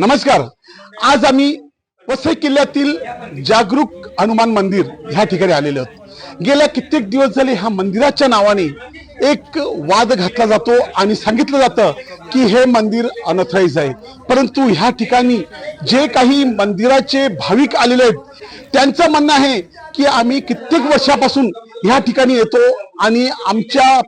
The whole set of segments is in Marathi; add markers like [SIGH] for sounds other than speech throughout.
नमस्कार. आज आम्ही वसई किल्ल्यातील जागरूक हनुमान मंदिर ह्या ठिकाणी आलेले आहोत. गेल्या कित्येक दिवस झाले ह्या मंदिराच्या नावाने एक वाद घातला जातो आणि सांगितलं जातं की हे मंदिर अनथराईज आहे. परंतु ह्या ठिकाणी जे काही मंदिराचे भाविक आलेले आहेत त्यांचं म्हणणं आहे की आम्ही कित्येक वर्षापासून ह्या ठिकाणी येतो आणि आमच्या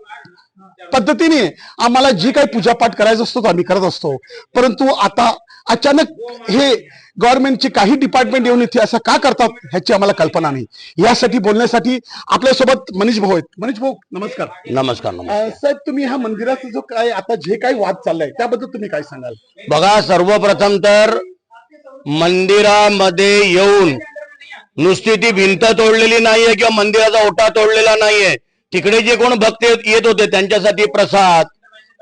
पद्धतीने आम्हाला जे काही पूजापाठ करायचं असतो तो आम्ही करत असतो. परंतु आता अचानक हे गव्हर्नमेंटचे काही डिपार्टमेंट येऊन इथे असं का करतात ह्याची आम्हाला कल्पना नाही. यासाठी बोलण्यासाठी आपल्यासोबत मनीष भाऊ आहेत. मनीष भाऊ नमस्कार. नमस्कार. साहेब तुम्ही ह्या मंदिराचा जो काय आता जे काही वाद चाललाय त्याबद्दल तुम्ही काय सांगाल? बघा सर्वप्रथम तर मंदिरामध्ये येऊन नुसती ती भिंत तोडलेली नाहीये किंवा मंदिराचा ओटा तोडलेला नाहीये. तिकडे जे कोण भक्त येत- येत होते त्यांच्यासाठी प्रसाद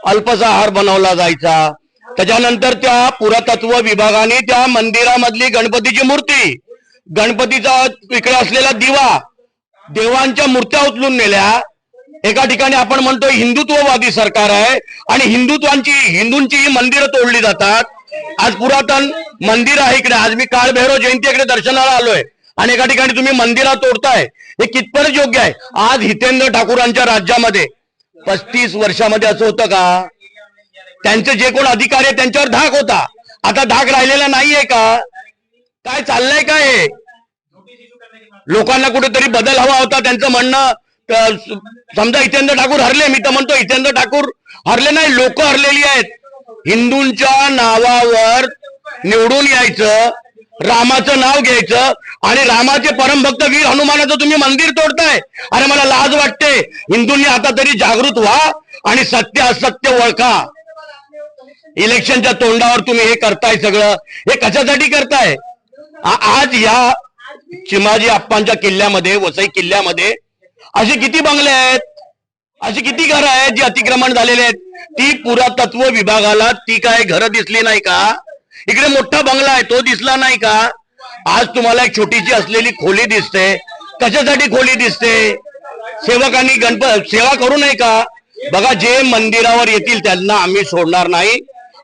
अल्पसाहार बनवला जायचा. त्याच्यानंतर त्या पुरातत्व विभागाने त्या मंदिरामधली गणपतीची मूर्ती गणपतीचा इकडे असलेला दिवा देवांच्या मूर्त्या उचलून नेल्या. एका ठिकाणी आपण म्हणतो हिंदुत्ववादी सरकार आहे आणि हिंदुत्वांची हिंदूंची ही मंदिरं तोडली जातात. आज पुरातन मंदिर आहे इकडे. आज मी काळभैरव जयंती इकडे दर्शनाला आलोय. आणि एका ठिकाणी तुम्ही मंदिरात तोडताय. हे कितपत योग्य आहे? आज हितेंद्र ठाकूरांच्या राज्यामध्ये पस्तीस वर्षामध्ये असं होतं का? त्यांचे जे कोण अधिकारी आहेत त्यांच्यावर धाक होता. आता धाक राहिलेला नाहीये का? काय चाललंय काय हे? लोकांना कुठेतरी बदल हवा होता. त्यांचं म्हणणं समजा हितेंद्र ठाकूर हरले मी तर म्हणतो हितेंद्र ठाकूर हरले नाही लोक हरलेली आहेत. हिंदूंच्या नावावर निवडून यायचं रामाचं नाव घ्यायचं आणि रामाचे परमभक्त वीर हनुमानाचं तुम्ही मंदिर तोडताय. अरे मला लाज वाटते. हिंदूंनी आता तरी जागृत व्हा आणि सत्य असत्य ओळखा. इलेक्शनच्या तोंडावर तुम्ही हे करताय सगळं. हे कशासाठी करताय? आज या चिमाजी आप्पांच्या किल्ल्यामध्ये वसई किल्ल्यामध्ये असे किती बंगले आहेत? अशी किती घरं आहेत जी अतिक्रमण झालेले आहेत? ती पुरातत्व विभागाला ती काय घरं दिसली नाही का? इकडे मोठा बंगला आहे तो दिसला नाही का? आज तुम्हाला एक छोटीशी असलेली खोली दिसते. कशासाठी खोली दिसते? सेवकांनी गणप सेवा करू नये का? बघा जे मंदिरावर येतील त्यांना आम्ही सोडणार नाही.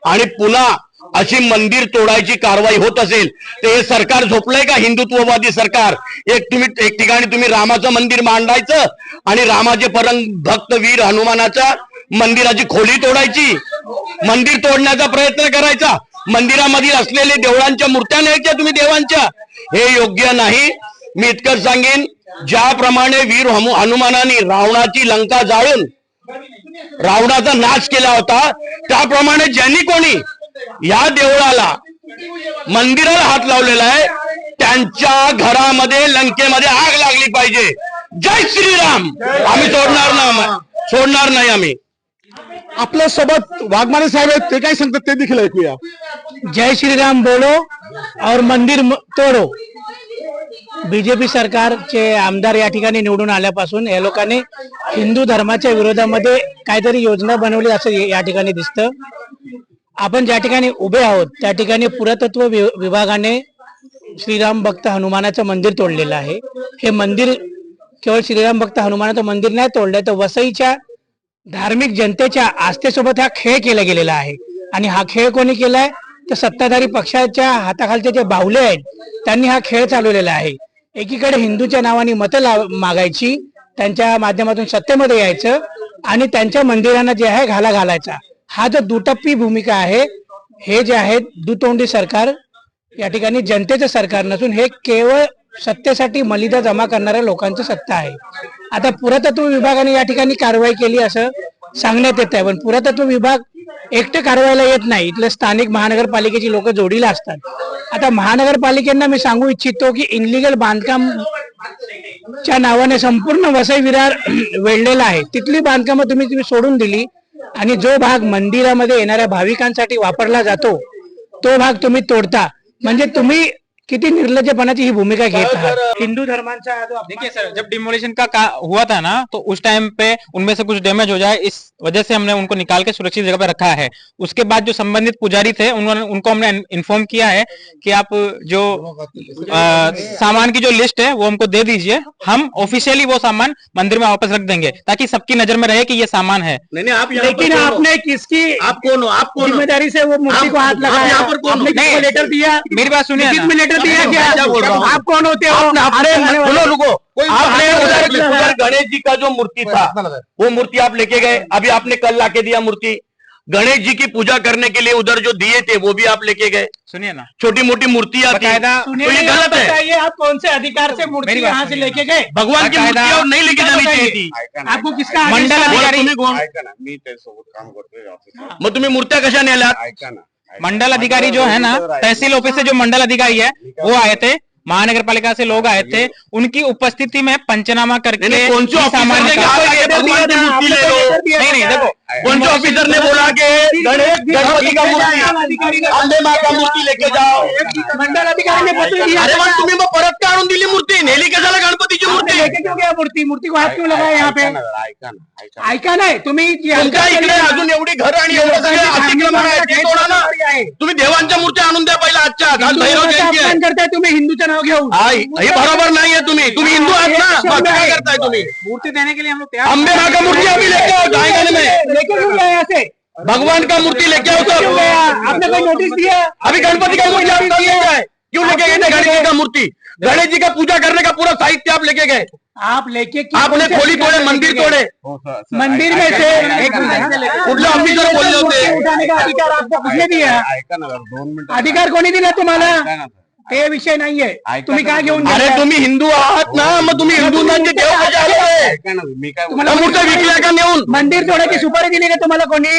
आणि पुन्हा अशी मंदिर तोडायची कारवाई होत असेल तर हे सरकार झोपलंय का हिंदुत्ववादी सरकार? एक तुम्ही एक ठिकाणी तुम्ही रामाचं मंदिर मांडायचं आणि रामाचे परम भक्त वीर हनुमानाच्या मंदिराची खोली तोडायची. मंदिर तोडण्याचा प्रयत्न करायचा. मंदिरामधील असलेले देवळांच्या मूर्त्या न्यायच्या तुम्ही देवांच्या. हे योग्य नाही. मी इतकंच सांगेन ज्याप्रमाणे वीर हनुमानाने रावणाची लंका जाळून रावणाचा नाश केला होता. त्याप्रमाणे ज्यांनी कोणी या देवळाला मंदिराला हात लावलेला आहे त्यांच्या घरामध्ये लंकेमध्ये आग लागली पाहिजे. जय श्रीराम. आम्ही सोडणार ना सोडणार नाही आम्ही. आपल्यासोबत वाघमारे साहेब आहेत ते काय सांगतात ते देखील ऐकूया. जय श्री राम बोलो और मंदिर तोडो. बीजेपी सरकारचे आमदार या ठिकाणी निवडून आल्यापासून या लोकांनी हिंदू धर्माच्या विरोधामध्ये काहीतरी योजना बनवली असं या ठिकाणी दिसतं. आपण ज्या ठिकाणी उभे आहोत त्या ठिकाणी पुरातत्व वि- विभागाने श्रीराम भक्त हनुमानाचं मंदिर तोडलेलं आहे. हे मंदिर केवळ श्रीराम भक्त हनुमानाचं मंदिर नाही तोडलंय तर वसईच्या धार्मिक जनतेच्या आस्थेसोबत हा खेळ केला गेलेला आहे. आणि हा खेळ कोणी केलाय? तर सत्ताधारी पक्षाच्या हाताखालचे जे बाहुले आहेत त्यांनी हा खेळ चालवलेला आहे. एकीकडे हिंदूच्या नावाने मतं लाव मागायची त्यांच्या माध्यमातून सत्तेमध्ये यायचं आणि त्यांच्या मंदिरांना जे आहे घाला घालायचा. हा जो दुटप्पी भूमिका आहे हे जे आहे दुतोंडी सरकार या ठिकाणी जनतेचं सरकार नसून हे केवळ सत्तेसाठी मलिदा जमा करणाऱ्या लोकांचं सत्ता आहे. आता पुरातत्व विभागाने या ठिकाणी कारवाई केली असं सांगण्यात येत आहे पण पुरातत्व विभाग एकटे कारवायला येत नाही. इथलं स्थानिक महानगरपालिकेची लोक जोडीला असतात. आता महानगरपालिकेंना मी सांगू इच्छितो की इनलिगल बांधकाम च्या नावाने संपूर्ण वसई विरार [CLEARS THROAT] वेढलेला आहे. तिथली बांधकामं तुम्ही तुम्ही सोडून दिली आणि जो भाग मंदिरामध्ये येणाऱ्या भाविकांसाठी वापरला जातो तो भाग तुम्ही तोडता. म्हणजे तुम्ही किती निर्लज्जपणाची ही भूमिका घेत हिंदू धर्मांचा जो देखिए सर जब डिमोलिशन का, का हुआ था ना तो उस टाइम पे उनमें से कुछ डैमेज हो जाए इस वजह से हमने उनको निकाल के सुरक्षित जगह पे रखा है। उसके बाद जो संबंधित पुजारी थे उन्होंने उनको हमने इन्फॉर्म किया है कि आप जो सामान की जो लिस्ट है वो हमको दे दीजिए। हम ऑफिशियली वो सामान मंदिर में वापस रख देंगे ताकि सबकी नज़र में रहे कि ये सामान है। नहीं नहीं आप लेकिन आपने किसकी आप कौन हो? आप ज़िम्मेदारी से वो मूर्ति को हाथ लगाया? हो? लेटर दिया? मेरी बात सुनिए लेटर क्या? बोल हूँ? आप कौन होते हो? आपने आपने आपने रुको। आपने उधर उधर गणेश जी का जो मूर्ति था वो मूर्ति आप लेके गए अभी आपने कल लाके दिया मूर्ति। गणेश जी की पूजा करने के लिए उधर जो दिए थे वो भी आप लेके गए। सुनिए ना। छोटी मोटी मूर्तियाँ थी बकायदा तो ये गलत है। आप कौन से अधिकार से मूर्ति यहाँ से लेके गए? भगवान की मूर्ति और नहीं लेके जानी चाहिए थी। आपको किसका मंडल? बोला अधिकारी- मी त्याच्यासोबत काम करतोय ऑफिसला मग तुम्ही मूर्त्या कशा नेल्यात? ऐका ना. मंडल अधिकारी जो है ना तहसील ऑफ़िस से जो मंडल अधिकारी है वो आए थे। महानगर पालिका से लोग आए थे। उनकी उपस्थिति में पंचनामा करके नहीं, नहीं, कौन से ये ऑफिसर सामान ने निकाला। कहा कि भगवान की मूर्ति ले लो नहीं नहीं देखो से ऑफिसर ने बोला कि गणेश गणपति का मूर्ति। अंबे माँ का मूर्ति लेके जाओ। मंडल अधिकारी ने पत्र दिया अरे मग तुम्ही मग परत का आणून दिली मूर्ती? नेली कशाला गणपतीची मूर्ती? लेके क्यों गया मूर्ती. मूर्ती को हाथ क्यों लगाया यहाँ पे. ऐका ना नाही तुम्ही तुमच्या इकडे अजून एवढी घर आणि एवढं सगळं अतिक्रमण आहे ते तोडा ना. तुम्ही देवांच्या मूर्त्या आणून द्या पहिला आजच्या आज भैरव जयंती आहे. करताय तुम्ही हिंदूचं नाव घेऊन. हा, हे बरोबर नाहीये तुम्ही. तुम्ही हिंदू आहात ना. काय करताय तुम्ही? मूर्ति देने के लिए हम लोग माँ का मूर्ति अभी लेके जाएगा लेके क्यों गया यहाँ से भगवान का मूर्ति लेके आओ क्यों गया सब आपने कोई नोटिस दिया अभी गणपति का मूर्ति आप कल ले जाए क्यों लेके गए थे गणेश जी का मूर्ति गणेश जी का पूजा करने का पूरा साहित्य आप लेके गए आप लेके किस आपने कौन से खोली अधिकार तोड़े से मंदिर लेके गए? तोड़े हो, सर, सर, मंदिर ऐका- में से ऐका ना, एक ऐका ना, मिनिट, ऐका ना. कुठले ऑफिसर बोलले होते मूर्ती उठाने का अधिकार आपको किसने दिया ऐका ना जरा, दोन मिनिटं अधिकार कोणी दिला तुम्हाला ऐका ना, सर. ते विषय नाहीये तुम्ही काय घेऊन तुम्ही- अरे? तुम्ही हिंदू आहात ना मग तुम्ही हिंदूंना जे देव कसे आले ऐका ना मी काय तुम्हाला त्या मूर्त्या विकल्या का नेऊन मंदिर तोडायची सुपारी दिली का तुम्हाला कोणी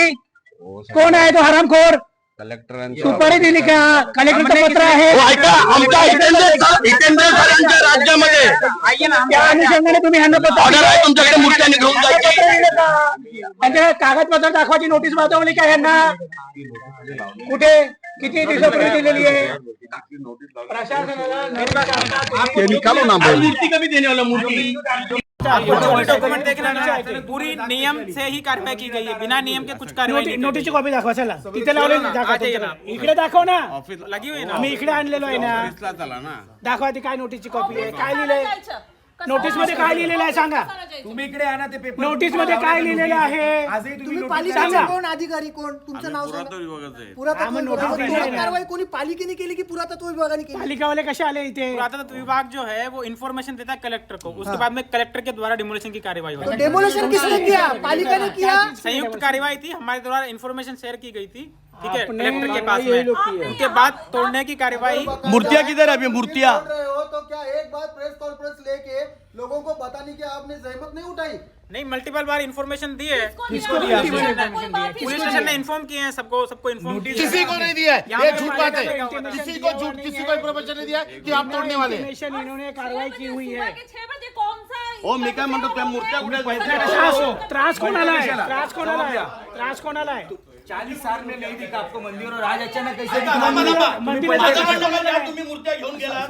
हो. कोण आहे तो हरामखोर कलेक्टरांची सुपारी दिली का कलेक्टरचं पत्र आहे हो ऐका आमच्या हितेंद्र हितेंद्र सरांच्या राज्यामध्ये त्या अनुषंगाने तुम्ही ह्यांना पत्र ऑर्डर आहे तुमच्याकडे मूर्त्या घेऊन पत्र जायची दिलं का? त्यांच्या कागदपत्र दाखवायची नोटीस पाठवली का ह्यांना कुठे किती दिवसापूर्वी दिलेली आहे प्रशासनाला नोटीस निकालो ना मूर्ति कभी देने वाला मूर्ति आपको जो भी डॉक्यूमेंट देखना ना पूरी नियम से ही कार्रवाई की गई है बिना नियम के कुछ कार्रवाई नोटी- नहीं की कॉपी दाखवा चला तिथे लावले दाखवा. इकडे दाखव ना। लगी हुई है ना आम्ही इकडे आणलेलो आहे ना ऑफिसला चला ना दाखवा ती काय नोटीसची कॉपी आहे काय लिहिलंय नोटीसमध्ये काय लिहिलेलं आहे सांगा. तुम्ही इकडे आणा ते पेपर नोटीसमध्ये काय लिहिलेलं आहे? आजही तुम्ही तुम्ही नोटीस पालिकेचे सांगा. कोण? अधिकारी कोण? तुमचं नाव सांगा. पुरातत्व आम्ही नोटीस दिलेली आहे. कोण कारवाई कोणी पालिकेने केली की पुरातत्व विभागाने केली? पालिकावाले कसे आले इथे? पुरातत्व विभाग जो है वो इन्फॉर्मेशन देता है कलेक्टर को. उसके बाद में कलेक्टर के द्वारा डिमोलिशन की कार्यवाही तो होगी डेमोलेशन किसने किया? पालिका ने किया? संयुक्त कार्यवाही थी हमारे द्वारा इन्फॉर्मेशन शेयर की गई थी। ठीक है कलेक्टर के पास में। उनके बाद तोड़ने की कार्यवाही। मूर्तियाँ किधर है अभी मूर्तियाँ? हो तो क्या एक बार प्रेस कॉन्फ्रेंस लेके लोगों को बताने की आपने जहमत नहीं उठाई? नहीं मल्टीपल बार इन्फॉर्मेशन दी है किसको दिया? पुलिस स्टेशन ने इन्फॉर्म किए हैं सबको सबको इन्फॉर्म किसी को नहीं दिया है। ये झूठ बात है। किसी को झूठ किसी को इन्फॉर्मेशन नहीं दिया कि आप तोड़ने वाले हैं। इन्होंने कार्रवाई की हुई है। हो मी काय म्हणतो त्या मूर्त्या त्रास कोणाला आहे त्रास कोणाला आहे त्रास कोणाला आहे चालीस साल में नहीं दिखा आपको मंदिर और आज अचानक कैसे मंदिराचं माझं म्हणणं म्हणजे आज तुम्ही मूर्त्या घेऊन गेला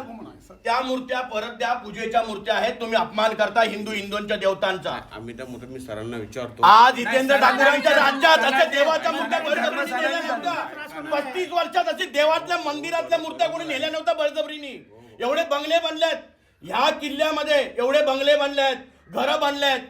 त्या मूर्त्या परत द्या पूजेच्या मूर्त्या आहेत तुम्ही अपमान करता हिंदू हिंदूंच्या देवतांचा. आम्ही त्या मुद्दे मी सरांना विचारतो. आज हितेंद्र ठाकूरांच्या राज्यात अशा देवाच्या मूर्त्या बळजबरीने नेल्या नव्हत्या. पस्तीस वर्षात अशी देवातल्या मंदिरातल्या मूर्त्या कोणी नेल्या नव्हत्या बळजबरीने. एवढे बंगले बनलेत. ह्या किल्ल्यामध्ये एवढे बंगले बनलेत. घरं बनलेत.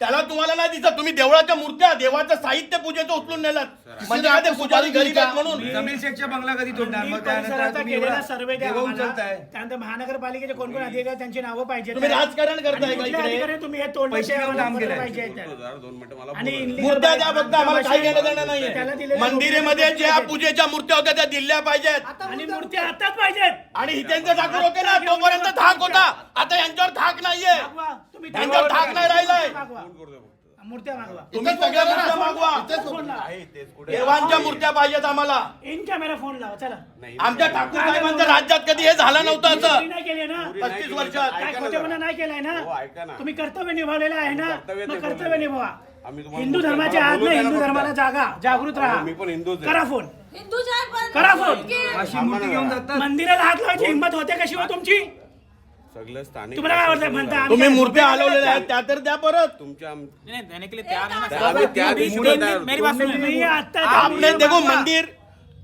त्याला तुम्हाला नाही दिसत. तुम्ही देवळाच्या मूर्त्या देवाचं साहित्य पूजेचं उचलून नेलात. म्हणजे ते पुजारी गरीब आहेत म्हणून. जमीन शेठच्या बंगला कधी तोडणार? मग त्यानंतर तुम्ही एवढा सर्वे द्या देवा आम्हाला. उचलताय. त्यानंतर महानगरपालिकेचे कोण कोण अधिकारी आहेत, त्यांची नावं पाहिजे तुम्ही राजकारण करताय का इकडे? तुम्ही हे तोडण्याचे पैसे घेऊन आम्हाला काम पत्र केलंय. पाहिजे जरा दोन मिनिटं मला आणि illegal मूर्त्या द्या फक्त आम्हाला काही घेणं देणं त्याला नाहीये दिलेल्या मंदिरेमध्ये ज्या. पूजेच्या मूर्त्या होत्या त्या दिल्या पाहिजेत. आणि मूर्त्या आताच पाहिजेत. आणि हितेंद्र ठाकूर होते ना तोपर्यंत धाक होता. आता यांच्यावर धाक नाहीये. तुम्ही यांच्यावर धाक नाही राहिलाय. मागवा. मूर्त्या मागवा. तुम्ही सगळ्या मूर्त्या मागवा. फोन लावा. देवांच्या मूर्त्या पाहिजेत आम्हाला. इन कॅमेरा फोन लावा चला. आमच्या ठाकूर साहेबांच्या राज्यात कधी हे झालं नव्हतं असं. नाही केली ना. पस्तीस वर्षात. काय खोटेपणा नाही केलाय ना? हो, ऐका ना. तुम्ही कर्तव्य निभावलेलं आहे ना? कर्तव्य मग. निभावा. आम्ही तुम्हाला हिंदू बोलतोय. धर्माचे मला आहात बोलू ना द्या ना हिंदू फक्त. धर्माला जागा. जागृत राहा. मी पण हिंदूच आहे. करा फोन. पण- करा फोन. अशी मूर्ती घेऊन जातात. मंदिराला हात लावायची हिंमत होते कशी हो तुमची? सगळं स्थानिक तुम्हाला काय वाटतं म्हणता आम्ही तुम्ही काय- मूर्त्या हलवलेल्या आहेत त्या तर द्या परत. तुमच्या आम- नहीं देने के लिए तैयार है ना त्या- आम्ही त्या दिवशी मेरी- तयार मेरी होतो. बात सुनिए. तुम्ही आता आपने देखो मंदिर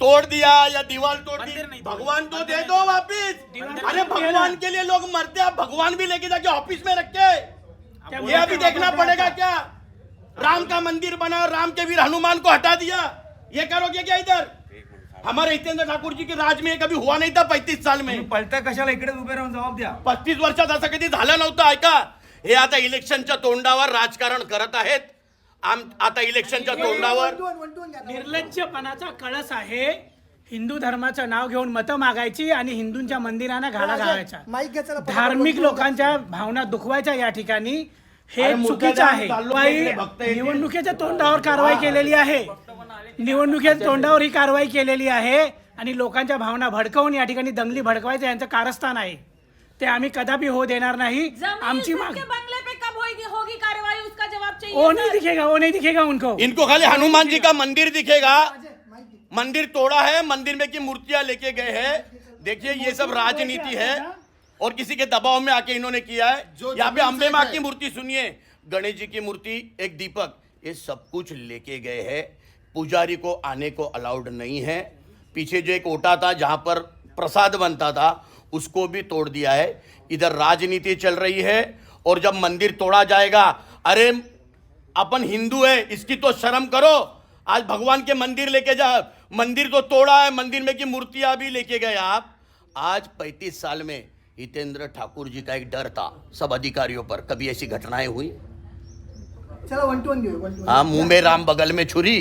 तोड़ दिया या दीवार तोड़ दी। मंदिर नहीं भगवान तो दे दो वापिस। अरे भगवान के लिए लोग मरते हैं भगवान भी लेके जाके ऑफ़िस में रखे। ये अभी देखना पड़ेगा क्या? राम का मंदिर बना राम के वीर हनुमान को हटा दिया। ये करोगे क्या इधर? हमारे हितेंद्र ठाकुर जी के राज में कभी हुआ नहीं था पैंतीस साल में। पळता कशाला इकडे उभे राहून जबाब द्या. पस्तीस वर्षात असं कधी झालं नव्हतं ऐका. हे आता इलेक्शनच्या तोंडावर राजकारण करत आहेत. आम आता इलेक्शनच्या तोंडावर. निर्लज्जपणाचा कळस आहे हिंदू धर्माचं नाव घेऊन मतं मागायची आणि हिंदूंच्या मंदिरांना घाला घालायचा. माईक घ्या चला, पटापट धार्मिक. लोकांच्या भावना दुखवायच्या या ठिकाणी. हे चुकीचं आहे. निवडणुकीच्या तोंडावर कारवाई केलेली आहे. निवडणुकीच्या तोंडावर ही कारवाई केलेली आहे आणि लोकांच्या भावना भडकवून या ठिकाणी दंगली भडकवायचं यांचं कारस्थान आहे. ते आम्ही कदापि होऊ देणार नाही. आमची माग के बंगले पे कब होगी होगी कार्रवाई उसका जवाब चाहिए ओ सर। नहीं दिखेगा वो नहीं दिखेगा उनको। इनको खाली हनुमान जी का मंदिर दिखेगा। मंदिर तोड़ा है मंदिर में की मूर्तियां लेके गए हैं। देखिए ये सब राजनीति है और किसी के दबाव में आके इन्होंने किया है। यहाँ पे अम्बे माँ की मूर्ति सुनिए। गणेश जी की मूर्ति एक दीपक ये सब कुछ लेके गए हैं। पुजारी को आने को अलाउड नहीं है। पीछे जो एक ओटा था जहाँ पर प्रसाद बनता था उसको भी तोड़ दिया है। इधर राजनीति चल रही है और जब मंदिर तोड़ा जाएगा अरे अपन हिंदू है इसकी तो शर्म करो। आज भगवान के मंदिर लेके जा मंदिर तो तोड़ा है मंदिर में की मूर्तियाँ भी लेके गए आप। आज पैंतीस साल में हितेंद्र ठाकुर जी का एक डर था सब अधिकारियों पर कभी ऐसी घटनाएँ हुई? चला वन टू वन. हाँ मुँह में राम बगल में छुरी।